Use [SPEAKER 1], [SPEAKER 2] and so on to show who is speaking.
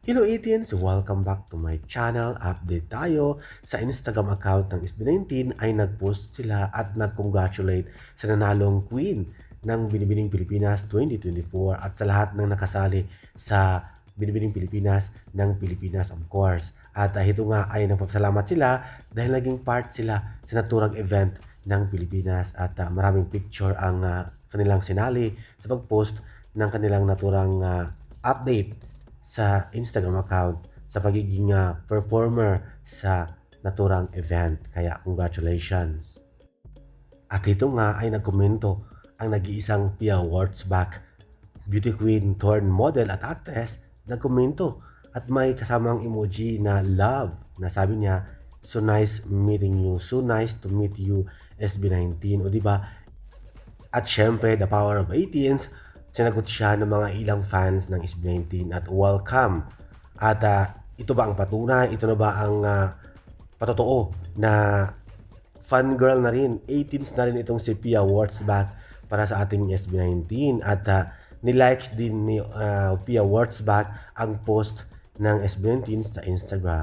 [SPEAKER 1] SB19s, welcome back to my channel. Update tayo. Sa Instagram account ng SB19 ay nag-post sila at nag-congratulate sa nanalong queen ng Binibining Pilipinas 2024 at sa lahat ng nakasali sa Binibining Pilipinas ng Pilipinas of course. At uh, ito nga ay nagpapasalamat sila dahil naging part sila sa naturang event ng Pilipinas at uh, maraming picture ang uh, kanilang sinali sa pag-post ng kanilang naturang uh, update sa Instagram account sa pagiging uh, performer sa naturang event. Kaya congratulations. At ito nga ay nagkomento ang nag-iisang Pia Wurtzbach, beauty queen, torn model at actress, nagkomento at may kasamang emoji na love na sabi niya, so nice meeting you, so nice to meet you SB19 o di ba? At syempre, the power of 18s, sinagot siya ng mga ilang fans ng SB19 at welcome. At uh, ito ba ang patunay? Ito na ba ang uh, patotoo na fan girl na rin? 18s na rin itong si Pia Wurtzbach para sa ating SB19 at uh, nilikes din ni uh, Pia Wurtzbach ang post ng SB19 sa Instagram.